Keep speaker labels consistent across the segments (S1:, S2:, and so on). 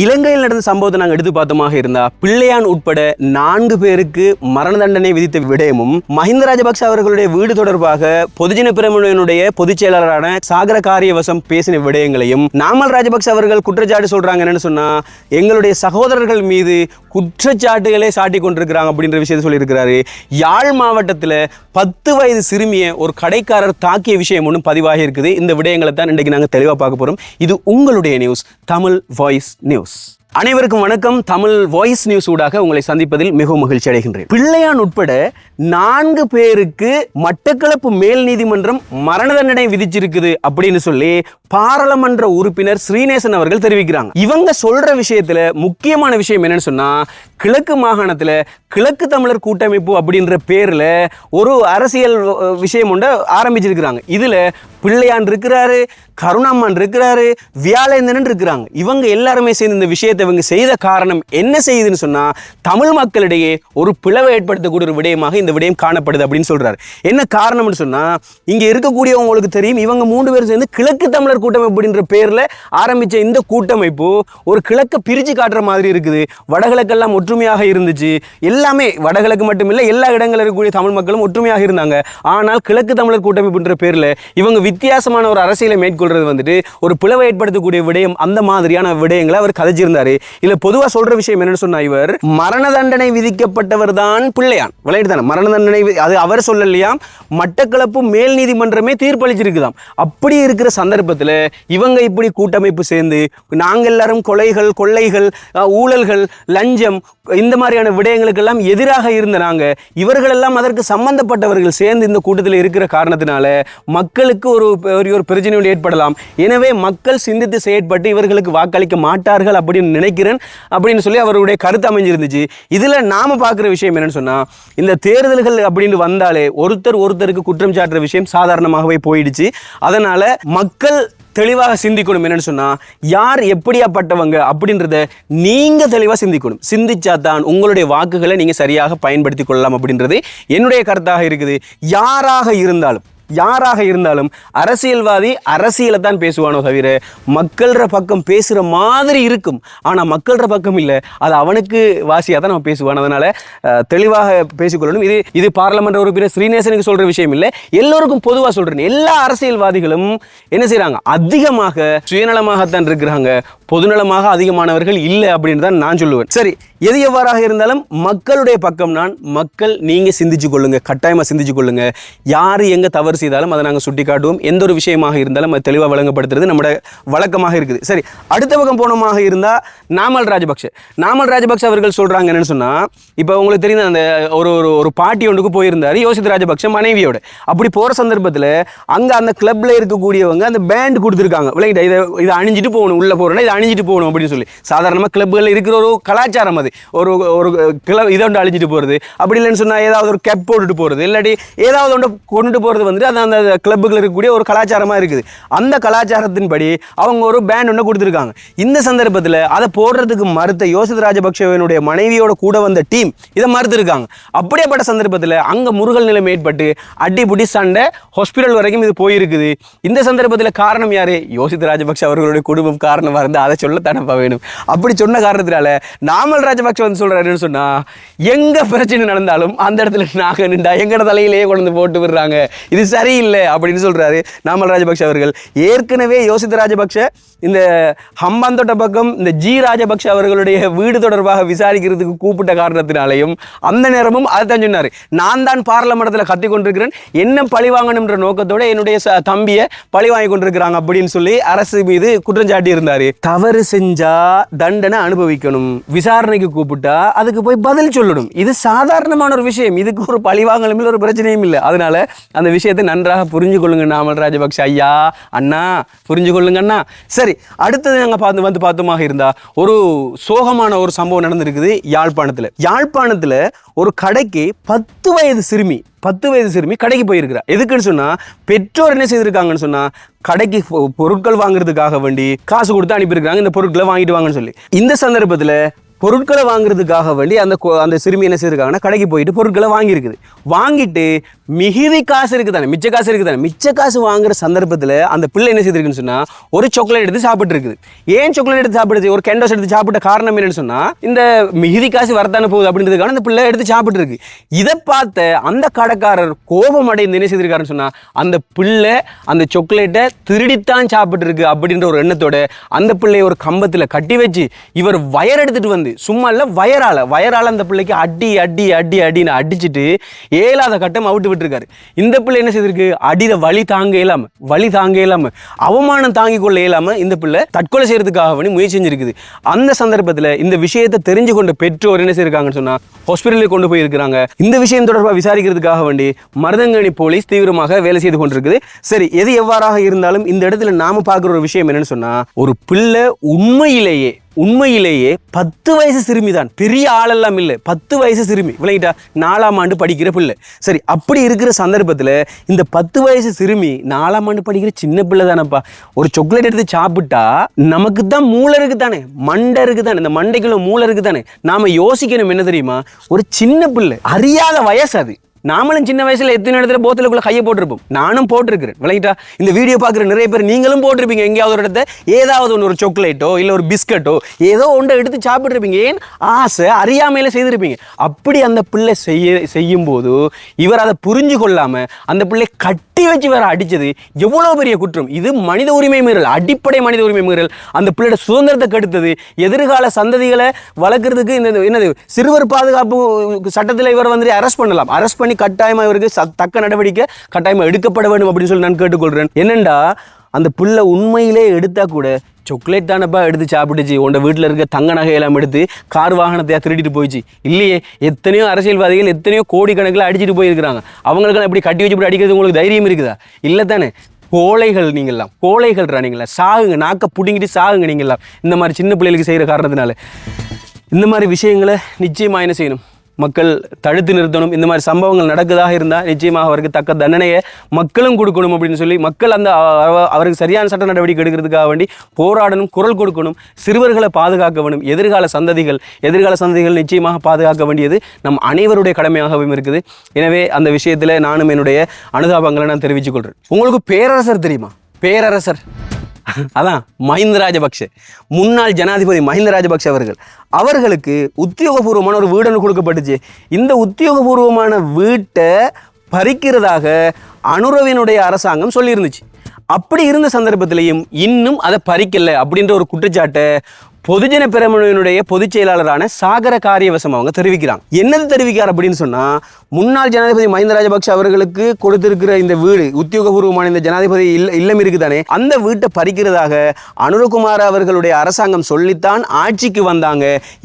S1: இலங்கையில் நடந்த சம்பவத்தை நாங்கள் எடுத்து பார்த்தோமாக இருந்தா பிள்ளையான் உட்பட நான்கு பேருக்கு மரண தண்டனை விதித்த விடயமும் மஹிந்த ராஜபக்ஷ அவர்களுடைய வீடு தொடர்பாக பொதுஜன பிரமுடைய பொதுச் செயலாளரான சாகர காரியவசம் பேசின விடயங்களையும் நாமல் ராஜபக்ஷ அவர்கள் குற்றச்சாட்டு சொல்றாங்க என்னன்னு சொன்னா எங்களுடைய சகோதரர்கள் மீது குற்றச்சாட்டுகளே சாட்டி கொண்டிருக்கிறாங்க அப்படின்ற விஷயத்தை சொல்லியிருக்கிறாரு. யாழ் மாவட்டத்தில் பத்து வயது சிறுமியை ஒரு கடைக்காரர் தாக்கிய விஷயம் ஒன்றும் பதிவாகி இருக்குது. இந்த விடயங்களை தான் இன்றைக்கு நாங்கள் தெளிவாக பார்க்க போகிறோம் இது உங்களுடைய நியூஸ் தமிழ் வாய்ஸ் நியூஸ் அனைவருக்கும் வணக்கம். தமிழ் வாய்ஸ் நியூஸ் ஊடாக உங்களை சந்திப்பதில் மிகவும் மகிழ்ச்சி அடைகின்றேன். பிள்ளையான் உட்பட நான்கு பேருக்கு மட்டக்களப்பு மேல் நீதிமன்றம் மரண தண்டனை விதிச்சிருக்குது அப்படின்னு சொல்லி பாராளுமன்ற உறுப்பினர் ஸ்ரீநேசன் அவர்கள் தெரிவிக்கிறாங்க. இவங்க சொல்ற விஷயத்துல முக்கியமான விஷயம் என்னன்னு சொன்னா கிழக்கு மாகாணத்துல கிழக்கு தமிழர் கூட்டமைப்பு அப்படின்ற பேர்ல ஒரு அரசியல் விஷயம் ஒன்று ஆரம்பிச்சிருக்கிறாங்க. இதுல பிள்ளையான் இருக்கிறாரு கருணாமான் இருக்கிறாரு வியாழேந்திரன் இருக்கிறாங்க. இவங்க எல்லாருமே சேர்ந்து இந்த விஷயத்தை இவங்க செய்த காரணம் என்ன செய்யுதுன்னு சொன்னால் தமிழ் மக்களிடையே ஒரு பிளவை ஏற்படுத்தக்கூடிய ஒரு விடயமாக இந்த விடயம் காணப்படுது அப்படின்னு சொல்கிறார் என்ன காரணம்னு சொன்னால் இங்கே இருக்கக்கூடியவங்களுக்கு தெரியும் இவங்க மூணு பேரும் சேர்ந்து கிழக்கு தமிழர் கூட்டமைப்பு அப்படின்ற பேரில் ஆரம்பித்த இந்த கூட்டமைப்பு ஒரு கிழக்கை பிரித்து காட்டுற மாதிரி இருக்குது. வடகிழக்கெல்லாம் ஒற்றுமையாக இருந்துச்சு. எல்லாமே வடகிழக்கு மட்டும் இல்லை எல்லா இடங்களில் இருக்கக்கூடிய தமிழ் மக்களும் ஒற்றுமையாக இருந்தாங்க. ஆனால் கிழக்கு தமிழர் கூட்டமைப்புன்ற பேரில் இவங்க வித்தியாசமான ஒரு அரசியலை மேற்கொள்றது வந்துட்டு ஒரு பிளவை ஏற்படுத்தக்கூடிய விடயம் அந்த மாதிரியான விடயங்களை அவர் கதைச்சிருந்தாரு. இல்ல பொதுவா சொல்ற விஷயம் என்னன்னு சொன்னா இவர் மரண தண்டனை விதிக்கப்பட்டவர் தான் பிள்ளையான். விளையாட்டு தானே? மரண தண்டனை அது அவர் சொல்லலையாம் மட்டக்களப்பு மேல் நீதிமன்றமே தீர்ப்பளிச்சிருக்குதாம். அப்படி இருக்கிற சந்தர்ப்பத்தில் இவங்க இப்படி கூட்டமைப்பு சேர்ந்து நாங்கள் எல்லாரும் கொலைகள் கொள்ளைகள் ஊழல்கள் லஞ்சம் இந்த மாதிரியான விடயங்களுக்கெல்லாம் எதிராக இருந்த நாங்கள் இவர்களெல்லாம் அதற்கு சம்பந்தப்பட்டவர்கள் சேர்ந்து இந்த கூட்டத்தில் இருக்கிற காரணத்தினால மக்களுக்கு ஒரு பெரிய ஒரு பிரச்சனைகள் ஏற்படலாம். எனவே மக்கள் சிந்தித்து செயற்பட்டு இவர்களுக்கு வாக்களிக்க மாட்டார்கள் அப்படின்னு நினைக்கிறேன் அப்படின்னு சொல்லி அவருடைய கருத்து அமைஞ்சிருந்துச்சு. இதில் நாம பார்க்குற விஷயம் என்னென்னு சொன்னால் இந்த தேர்தல்கள் அப்படின்னு வந்தாலே ஒருத்தர் ஒருத்தருக்கு குற்றம் சாட்டுற விஷயம் சாதாரணமாகவே போயிடுச்சு. அதனால் மக்கள் தெளிவாக சிந்திக்கணும் என்னென்னு சொன்னால் யார் எப்படியாப்பட்டவங்க அப்படின்றத நீங்கள் தெளிவாக சிந்திக்கணும். சிந்திச்சா தான் உங்களுடைய வாக்குகளை நீங்கள் சரியாக பயன்படுத்தி கொள்ளலாம் அப்படின்றது என்னுடைய கருத்தாக இருக்குது. யாராக இருந்தாலும் யாராக இருந்தாலும் அரசியல்வாதி அரசியலை தான் பேசுவானோ தவிர மக்கள்கிற பக்கம் பேசுகிற மாதிரி இருக்கும். ஆனால் மக்கள்ற பக்கம் இல்லை. அது அவனுக்கு வாசியாக தான் நம்ம பேசுவான் அதனால் தெளிவாக பேசிக்கொள்ளணும். இது இது பாராளுமன்ற உறுப்பினர் ஸ்ரீநேசனுக்கு சொல்கிற விஷயம் இல்லை. எல்லோருக்கும் பொதுவாக சொல்கிறேன் எல்லா அரசியல்வாதிகளும் என்ன செய்கிறாங்க அதிகமாக சுயநலமாகத்தான் இருக்கிறாங்க. பொதுநலமாக அதிகமானவர்கள் இல்லை அப்படின்னு தான் நான் சொல்லுவேன். சரி எது எவ்வாறாக இருந்தாலும் மக்களுடைய பக்கம் நான் மக்கள் நீங்க சிந்திச்சு கொள்ளுங்க கட்டாயமா சிந்திச்சு கொள்ளுங்க. யார் எங்க தவறு செய்தாலும் அதை நாங்கள் சுட்டி காட்டுவோம் எந்த ஒரு விஷயமாக இருந்தாலும் அது தெளிவாக வழங்கப்படுத்துறது நம்மளோட வழக்கமாக இருக்குது. சரி அடுத்த பக்கம் போனமாக இருந்தால் நாமல் ராஜபக்ஷ. நாமல் ராஜபக்ஷ அவர்கள் சொல்றாங்க என்னன்னு சொன்னா இப்போ உங்களுக்கு தெரியும் அந்த ஒரு ஒரு ஒரு பாட்டி ஒன்றுக்கு போயிருந்தாரு யோசித் ராஜபக்ஷ மனைவியோட. அப்படி போற சந்தர்ப்பத்தில் அங்க அந்த கிளப்ல இருக்கக்கூடியவங்க அந்த பேண்ட் கொடுத்துருக்காங்க. விளையாட்டு இதை இதை அணிஞ்சிட்டு போகணும் உள்ள போறோம்னா இதை அணிஞ்சிட்டு போகணும் அப்படின்னு சொல்லி. சாதாரணமாக கிளப்புகளில் இருக்கிற ஒரு கலாச்சாரம் அது. ஒரு ஒரு கிளப் இதை ஒன்று அழிஞ்சிட்டு போகிறது அப்படி இல்லைன்னு சொன்னால் ஏதாவது ஒரு கேப் போட்டுட்டு போகிறது இல்லாட்டி ஏதாவது ஒன்று கொண்டுட்டு போகிறது வந்துட்டு அது அந்த கிளப்புகள் இருக்கக்கூடிய ஒரு கலாச்சாரமாக இருக்குது. அந்த கலாச்சாரத்தின்படி அவங்க ஒரு பேண்ட் ஒன்று கொடுத்துருக்காங்க. இந்த சந்தர்ப்பத்தில் அதை போடுறதுக்கு மறுத்த யோசித் ராஜபக்சேவனுடைய மனைவியோட கூட வந்த டீம் இதை மறுத்துருக்காங்க. அப்படியேப்பட்ட சந்தர்ப்பத்தில் அங்கே முருகல் நிலைமை ஏற்பட்டு அடிபுடி சண்டை ஹாஸ்பிட்டல் வரைக்கும் இது போயிருக்குது. இந்த சந்தர்ப்பத்தில் காரணம் யார்? யோசித் ராஜபக்ஷ அவர்களுடைய குடும்பம் காரணமாக இருந்து அதை சொல்ல தனப்பா வேணும். அப்படி சொன்ன காரணத்தினால நாமல் ராஜ ராஜபக்ஷ வந்து சொல்கிறாருன்னு சொன்னால் எங்கே பிரச்சனை நடந்தாலும் அந்த இடத்துல நாங்க நின்றா எங்கட தலையிலேயே கொண்டு போட்டு விடுறாங்க. இது சரியில்லை அப்படின்னு சொல்கிறாரு நாமல் ராஜபக்ஷ அவர்கள். ஏற்கனவே யோசித்த ராஜபக்ஷ இந்த ஹம்பாந்தோட்ட பக்கம் இந்த ஜி ராஜபக்ஷ அவர்களுடைய வீடு தொடர்பாக விசாரிக்கிறதுக்கு கூப்பிட்ட காரணத்தினாலையும் அந்த நேரமும் அதைத்தான் சொன்னார். நான் தான் பார்லமெண்டத்தில் கத்தி கொண்டிருக்கிறேன் என்ன பழி வாங்கணும்ன்ற நோக்கத்தோட என்னுடைய தம்பியை பழி வாங்கி கொண்டிருக்கிறாங்க அப்படின்னு சொல்லி அரசு மீது குற்றம் சாட்டி இருந்தாரு தவறு செஞ்சா தண்டனை அனுபவிக்கணும். விசாரணைக்கு கூப்பிட்டா அதுக்கு போய் பதில் சொல்லணும். இது சாதாரணமான ஒரு விஷயம். இதுக்கு ஒரு பழிவாங்கலும் இல்லை ஒரு பிரச்சனையும் இல்லை. அதனால அந்த விஷயத்தை நன்றாக புரிஞ்சு கொள்ளுங்க நாமல் ராஜபக்ஷ. ஐயா அண்ணா புரிஞ்சு கொள்ளுங்க அண்ணா. சரி அடுத்தது நாங்கள் பார்த்து வந்து பார்த்தோமாக இருந்தா ஒரு சோகமான ஒரு சம்பவம் நடந்திருக்குது யாழ்ப்பாணத்தில். யாழ்ப்பாணத்தில் ஒரு கடைக்கு பத்து வயது சிறுமி பத்து வயது சிறுமி கடைக்கு போயிருக்கிறா. எதுக்குன்னு சொன்னா பெற்றோர் என்ன செய்திருக்காங்கன்னு சொன்னா கடைக்கு பொருட்கள் வாங்குறதுக்காக வேண்டி காசு கொடுத்து அனுப்பியிருக்காங்க இந்த பொருட்களை வாங்கிட்டு வாங்கன்னு சொல்லி. இந்த சந்தர்ப்பத்தில் பொருட்களை வாங்குறதுக்காக வேண்டி அந்த அந்த சிறுமி என்ன செய்திருக்காங்கன்னா கடைக்கு போயிட்டு பொருட்களை வாங்கியிருக்குது. வாங்கிட்டு மிகுதி காசு இருக்குதானே? மிச்ச காசு இருக்குதானே? மிச்ச காசு வாங்குற சந்தர்ப்பத்தில் அந்த பிள்ளை என்ன செய்திருக்குன்னு சொன்னால் ஒரு சாக்லேட் எடுத்து சாப்பிட்டு இருக்குது ஏன் சாக்லேட் எடுத்து சாப்பிடுது? ஒரு கெண்டோஸ் எடுத்து சாப்பிட்ட காரணம் என்னன்னு சொன்னால் இந்த மிகுதி காசு வரத்தானே போகுது அப்படின்றதுக்கான அந்த பிள்ளை எடுத்து சாப்பிட்டு இருக்கு இதை பார்த்த அந்த கடைக்காரர் கோபம் அடைந்து என்ன செய்திருக்காருன்னு சொன்னால் அந்த பிள்ளை அந்த சாக்லேட்டை திருடித்தான் சாப்பிட்டு இருக்கு அப்படின்ற ஒரு எண்ணத்தோட அந்த பிள்ளையை ஒரு கம்பத்தில் கட்டி வச்சு இவர் வயர் எடுத்துகிட்டு வந்து சும்மா இல்லை வயரால வயரால் அந்த பிள்ளைக்கு அடி அடி அடி அடின்னு அடிச்சிட்டு ஏழாத கட்டம் அவுட்டு விட்டுருக்காரு. இந்த பிள்ளை என்ன செய்திருக்கு? அடித வழி தாங்க இயலாமல் வழி தாங்க இயலாமல் அவமானம் தாங்கிக் கொள்ள இயலாமல் இந்த பிள்ளை தற்கொலை செய்யறதுக்காகவே வேண்டி முயற்சி செஞ்சிருக்குது. அந்த சந்தர்ப்பத்தில் இந்த விஷயத்தை தெரிஞ்சு கொண்ட பெற்றோர் என்ன செய்யிருக்காங்கன்னு சொன்னால் ஹாஸ்பிட்டலில் கொண்டு போய் இருக்கிறாங்க. இந்த விஷயம் தொடர்பாக விசாரிக்கிறதுக்காக வேண்டி மருதங்கனி போலீஸ் தீவிரமாக வேலை செய்து கொண்டிருக்குது. சரி எது எவ்வாறாக இருந்தாலும் இந்த இடத்துல நாம பார்க்குற ஒரு விஷயம் என்னன்னு சொன்னால் ஒரு பிள்ளை உண்மையிலேயே உண்மையிலேயே பத்து வயசு சிறுமி தான். பெரிய ஆளெல்லாம் இல்லை. பத்து வயசு சிறுமி. விளங்கிட்டா நாலாம் ஆண்டு படிக்கிற பிள்ளை. சரி அப்படி இருக்கிற சந்தர்ப்பத்தில் இந்த பத்து வயசு சிறுமி நாலாம் ஆண்டு படிக்கிற சின்ன பிள்ளை தானப்பா. ஒரு சாக்லேட் எடுத்து சாப்பிட்டா நமக்கு தான் மூளை இருக்கு தானே. மண்டை இருக்கு தானே. இந்த மண்டைக்குள்ள மூளை இருக்கு தானே. நாம யோசிக்கணும் என்ன தெரியுமா? ஒரு சின்ன பிள்ளை அறியாத வயசு அது. நாமளும் சின்ன வயசுல எத்தனை இடத்துல போத்தலுக்குள்ள கையை போட்டிருப்போம். நானும் போட்டிருக்கிறேன். விளையிட்டா இந்த வீடியோ பார்க்குற நிறைய பேர் நீங்களும் போட்டிருப்பீங்க. எங்கேயாவது ஒரு இடத்த ஏதாவது ஒன்று ஒரு சாக்லேட்டோ இல்லை ஒரு பிஸ்கட்டோ ஏதோ ஒன்றை எடுத்து சாப்பிட்ருப்பீங்க ஏன்? ஆசை அறியாமையில செய்திருப்பீங்க. அப்படி அந்த பிள்ளை செய்ய செய்யும் போது இவர் அதை புரிஞ்சு கொள்ளாம அந்த பிள்ளை கட் கத்தி வச்சு வேற அடிச்சது. எவ்வளவு பெரிய குற்றம்? இது மனித உரிமை மீறல் அடிப்படை மனித உரிமை மீறல். அந்த பிள்ளையோட சுதந்திரத்தை கெடுத்தது. எதிர்கால சந்ததிகளை வளர்க்கறதுக்கு இந்த என்னது? சிறுவர் பாதுகாப்பு சட்டத்தில் இவர் வந்து அரெஸ்ட் பண்ணலாம். அரெஸ்ட் பண்ணி கட்டாயமா இவருக்கு தக்க நடவடிக்கை கட்டாயமா எடுக்கப்பட வேண்டும் அப்படின்னு சொல்லி நான் கேட்டுக்கொள்றேன். என்னண்டா? அந்த பிள்ளை உண்மையிலே எடுத்தால் கூட சாக்லேட் தானப்பா எடுத்து சாப்பிட்டுச்சு. உன்ட வீட்டில் இருக்க தங்க நகையெல்லாம் எடுத்து கார் வாகனத்தையாக திருடிட்டு போயிடுச்சு. இல்லையே எத்தனையோ அரசியல்வாதிகள் எத்தனையோ கோடிக்கணக்கில் அடிச்சிட்டு போயிருக்கிறாங்க. அவங்களுக்கெல்லாம் இப்படி கட்டி வச்சு இப்படி அடிக்கிறது உங்களுக்கு தைரியம் இருக்குதா? இல்லை தானே. கோழைகள் நீங்கள்லாம் கோழைகள்ரா நீங்களா சாகுங்க நாக்க பிடுங்கிட்டு சாகுங்க நீங்கள்லாம். இந்த மாதிரி சின்ன பிள்ளைகளுக்கு செய்கிற காரணத்தினால. இந்த மாதிரி விஷயங்களை நிச்சயமாக என்ன செய்யணும்? மக்கள் தடுத்து நிறுத்தணும். இந்த மாதிரி சம்பவங்கள் நடக்குதாக இருந்தால் நிச்சயமாக அவருக்கு தக்க தண்டனையை மக்களும் கொடுக்கணும் அப்படின்னு சொல்லி மக்கள் அந்த அவருக்கு சரியான சட்ட நடவடிக்கை எடுக்கிறதுக்காக வேண்டி போராடணும் குரல் கொடுக்கணும் சிறுவர்களை பாதுகாக்க வேண்டும். எதிர்கால சந்ததிகள் எதிர்கால சந்ததிகள் நிச்சயமாக பாதுகாக்க வேண்டியது நம் அனைவருடைய கடமையாகவும் இருக்குது. எனவே அந்த விஷயத்தில் நானும் என்னுடைய அனுதாபங்களை நான் தெரிவித்துக் கொள்கிறேன் உங்களுக்கு பேரரசர் தெரியுமா? பேரரசர். அதான் மஹிந்த ராஜபக்ஷ. முன்னாள் ஜனாதிபதி மஹிந்த ராஜபக்ஷ அவர்கள். அவர்களுக்கு உத்தியோகபூர்வமான ஒரு வீடு கொடுக்கப்பட்டுச்சு. இந்த உத்தியோகபூர்வமான வீட்டை பறிக்கிறதாக அனுரவினுடைய அரசாங்கம் சொல்லியிருந்துச்சு. அப்படி இருந்த சந்தர்ப்பத்திலையும் இன்னும் அதை பறிக்கலை அப்படின்ற ஒரு குற்றச்சாட்டை பொதுஜன பெரமுனையினுடைய பொதுச் செயலாளரான சாகர காரியவசம் அவங்க தெரிவிக்கிறாங்க. என்னது தெரிவிக்கிறார் அப்படின்னு சொன்னால் முன்னாள் ஜனாதிபதி மஹிந்த ராஜபக்ஷ அவர்களுக்கு கொடுத்திருக்கிற இந்த வீடு உத்தியோகபூர்வமான இந்த ஜனாதிபதி இல்ல இல்லம் இருக்குதானே அந்த வீட்டை பறிக்கிறதாக அனுரகுமார் அவர்களுடைய அரசாங்கம் சொல்லித்தான் ஆட்சிக்கு வந்தாங்க.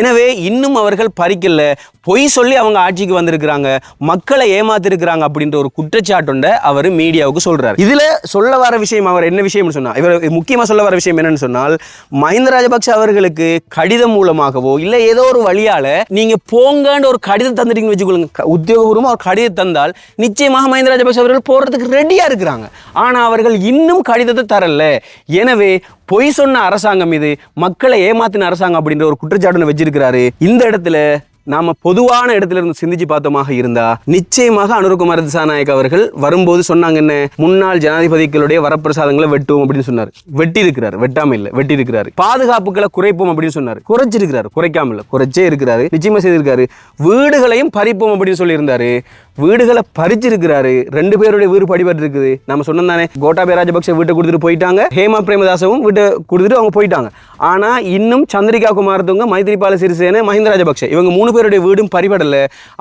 S1: எனவே இன்னும் அவர்கள் பறிக்கல. பொய் சொல்லி அவங்க ஆட்சிக்கு வந்திருக்கிறாங்க. மக்களை ஏமாத்திருக்கிறாங்க அப்படின்ற ஒரு குற்றச்சாட்டுண்ட அவர் மீடியாவுக்கு சொல்றாரு. இதுல சொல்ல வர விஷயம் அவர் என்ன விஷயம்னு சொன்னால் இவர் முக்கியமாக சொல்ல வர விஷயம் என்னன்னு சொன்னால் மஹிந்த ராஜபக்ஷ அவர்களுக்கு கடிதம் மூலமாகவோ இல்லை ஏதோ ஒரு வழியால நீங்க போங்கன்னு ஒரு கடிதம் தந்துட்டீங்கன்னு வச்சுக்கொள்ளுங்க உத்தியோக உத்தியோகபூர்வமா அவர் கடிதம் தந்தால் நிச்சயமாக மஹிந்த ராஜபக்ஷ அவர்கள் போறதுக்கு ரெடியாக இருக்கிறாங்க. ஆனா அவர்கள் இன்னும் கடிதத்தை தரல. எனவே பொய் சொன்ன அரசாங்கம் இது மக்களை ஏமாத்தின அரசாங்கம் அப்படின்ற ஒரு குற்றச்சாட்டு வச்சிருக்கிறாரு. இந்த இடத்துல நாம பொதுவான இடத்துல இருந்து சிந்திச்சு பார்த்தோமாக இருந்தா நிச்சயமாக அனுருகுமார் திசாநாயக் அவர்கள் வரும்போது சொன்னாங்க என்ன? முன்னாள் ஜனாதிபதிகளுடைய வரப்பிரசாதங்களை வெட்டுவோம் அப்படின்னு சொன்னார். வெட்டி இருக்கிறார் வெட்டாம இல்ல வெட்டி இருக்கிறார் பாதுகாப்புகளை குறைப்போம் அப்படின்னு சொன்னார். குறைச்சிருக்கிறார் குறைக்காம இல்ல குறைச்சே இருக்கிறாரு நிச்சயமா செய்திருக்காரு. வீடுகளையும் பறிப்போம் அப்படின்னு சொல்லியிருந்தாரு. வீடுகளை பறிச்சிருக்கிறாரு. ரெண்டு பேருடைய வீடு படிபட்டு இருக்குது நம்ம சொன்னோம் தானே கோட்டாபய ராஜபக்சே வீட்டை கொடுத்துட்டு போயிட்டாங்க. ஹேமா பிரேமதாசவும் வீட்டை கொடுத்துட்டு அவங்க போயிட்டாங்க. ஆனா இன்னும் சந்திரிகா குமாரத்துவங்க மைத்ரிபால சிறிசேன மஹிந்த ராஜபக்சே இவங்க மூணு பேருடைய வீடும் பறிபடல.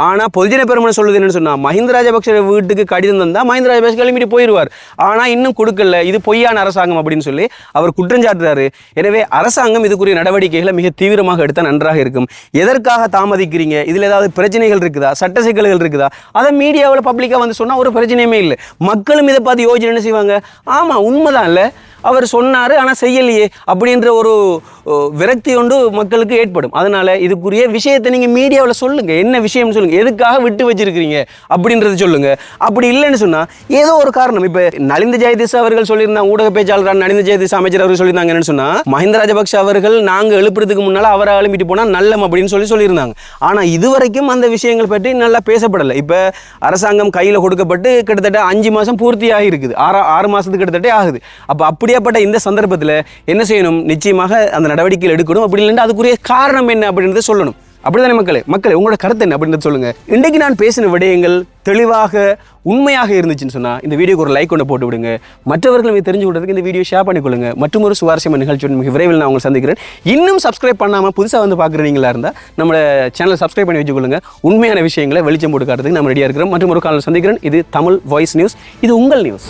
S1: ஆனா பொதுஜன பெருமனை சொல்லுது என்னன்னு சொன்னா மஹிந்த ராஜபக்சே வீட்டுக்கு கடிதம் தந்தா மஹிந்த ராஜபக்சே கிளம்பிட்டு போயிடுவார் ஆனா இன்னும் கொடுக்கல. இது பொய்யான அரசாங்கம் அப்படின்னு சொல்லி அவர் குற்றம் சாட்டுறாரு. எனவே அரசாங்கம் இதுக்குரிய நடவடிக்கைகளை மிக தீவிரமாக எடுத்தால் நன்றாக இருக்கும். எதற்காக தாமதிக்கிறீங்க? இதுல ஏதாவது பிரச்சனைகள் இருக்குதா? சட்ட சிக்கல்கள் இருக்குதா? அதை மீடியாவில் பப்ளிக்காக வந்து சொன்னால் ஒரு பிரச்சனையுமே இல்லை. மக்களும் இதை பார்த்து யோஜனை என்ன செய்வாங்க? ஆமாம் உண்மைதான் இல்லை அவர் சொன்னார் ஆனால் செய்யலையே அப்படின்ற ஒரு விரக்தி ஒன்று மக்களுக்கு ஏற்படும். அதனால் இதுக்குரிய விஷயத்தை நீங்கள் மீடியாவில் சொல்லுங்கள் என்ன விஷயம்னு சொல்லுங்கள் எதுக்காக விட்டு வச்சிருக்கிறீங்க அப்படின்றத சொல்லுங்கள் அப்படி இல்லைன்னு சொன்னால் ஏதோ ஒரு காரணம். இப்போ நலிந்த ஜெயதிஸ் அவர்கள் சொல்லியிருந்தாங்க ஊடக பேச்சாளர் நலிந்த ஜெயதிஸ் அமைச்சர் அவர்கள் சொல்லியிருந்தாங்க என்னன்னு சொன்னால் மஹிந்த ராஜபக்ஷ அவர்கள் நாங்கள் எழுப்புறதுக்கு முன்னால் அவரை எழுப்பிட்டு போனால் நல்லம் அப்படின்னு சொல்லி சொல்லியிருந்தாங்க. ஆனால் இதுவரைக்கும் அந்த விஷயங்கள் பற்றி நல்லா பேசப்படலை. இப்போ அரசாங்கம் கையில் கொடுக்கப்பட்டு கிட்டத்தட்ட அஞ்சு மாதம் பூர்த்தியாகி இருக்குது. ஆறு ஆறு மாதத்துக்கு கிட்டத்தட்ட ஆகுது. அப்போ அப்படியாப்பட்ட இந்த சந்தர்ப்பத்தில் என்ன செய்யணும்? நிச்சயமாக அந்த நடவடிக்கைகள் எடுக்கணும். அப்படி இல்லைன்னா அதுக்குரிய காரணம் என்ன அப்படின்றத சொல்லணும். அப்படிதானே மக்களே? மக்களே உங்களோட கருத்து என்ன அப்படின்றது சொல்லுங்க. இன்றைக்கு நான் பேசின விடயங்கள் தெளிவாக உண்மையாக இருந்துச்சுன்னு சொன்னால் இந்த வீடியோக்கு ஒரு லைக் ஒன்று போட்டு விடுங்க. மற்றவர்களும் இதை தெரிஞ்சு விடுறதுக்கு இந்த வீடியோ ஷேர் பண்ணிக்கொள்ளுங்க மற்றும் ஒரு சுவாரஸ்யமான நிகழ்ச்சியோட மிக விரைவில் நான் உங்களை சந்திக்கிறேன். இன்னும் சப்ஸ்கிரைப் பண்ணாமல் புதுசாக வந்து பார்க்குறீங்களா இருந்தால் நம்ம சேனலை சப்ஸ்கிரைப் பண்ணி வச்சுக்கொள்ளுங்க. உண்மையான விஷயங்களை வெளிச்சம் போட்டு காட்டுறதுக்கு நம்ம ரெடியாக இருக்கிறோம். மற்றும் ஒரு காலம் சந்திக்கிறேன். இது தமிழ் வாய்ஸ் நியூஸ் இது உங்கள் நியூஸ்